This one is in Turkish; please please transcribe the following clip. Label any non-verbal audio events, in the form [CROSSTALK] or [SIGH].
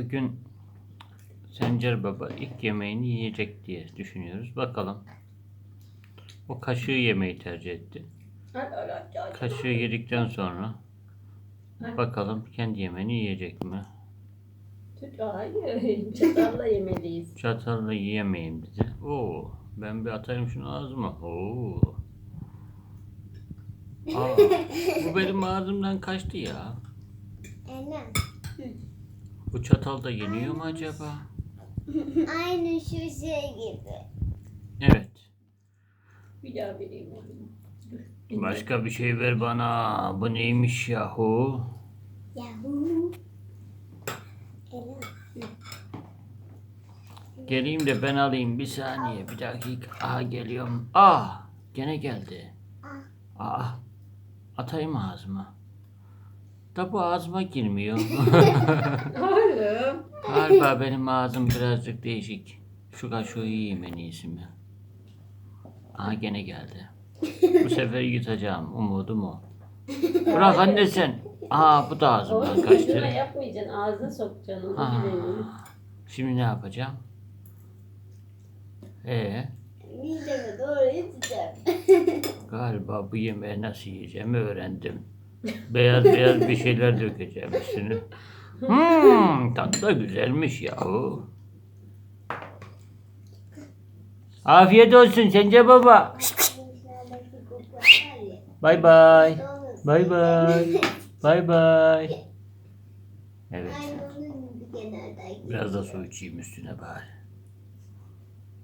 Bugün Sencer Baba ilk yemeğini yiyecek diye düşünüyoruz. Bakalım. O kaşığı yemeyi tercih etti. Kaşığı yedikten sonra bakalım kendi yemeğini yiyecek mi? Hayır. Çatalla yemeliyiz. Çatalla yiyemeyim dedi. Oo, ben bir atayım şunu ağzıma. Oo. Aa, bu benim ağzımdan kaçtı ya. Anne. Bu çatal da yeniyor mu acaba? Aynı şu şey gibi. Evet. Bir daha vereyim onu. Başka bir şey ver bana. Bu neymiş yahu? Yahoo. Ela. Geleyim de ben alayım bir saniye bir dakika. Aha geliyorum. Ah gene geldi. Aa atayım ağzıma. Da bu ağzıma girmiyor. [LAUGHS] Hayır. Galiba benim ağzım birazcık değişik. Şu kaşığı yiyeyim en iyisi mi? Aha gene geldi. Bu sefer yutacağım. Umudum o. Bırak anne sen. Aa bu da ağzımdan Onu kaçtı. yüzüne yapmayacaksın. Ağzına sokacaksın onu. Şimdi ne yapacağım? Ee, Mideme doğru yutacağım. galiba bu yemeği nasıl yiyeceğimi öğrendim. Beyaz beyaz bir şeyler dökeceğim üstüne. Hmm, tadı da güzelmiş yahu. Afiyet olsun Sence Baba. Bay bay. Bay bay. Bay bay. Evet. Biraz da su içeyim üstüne bari.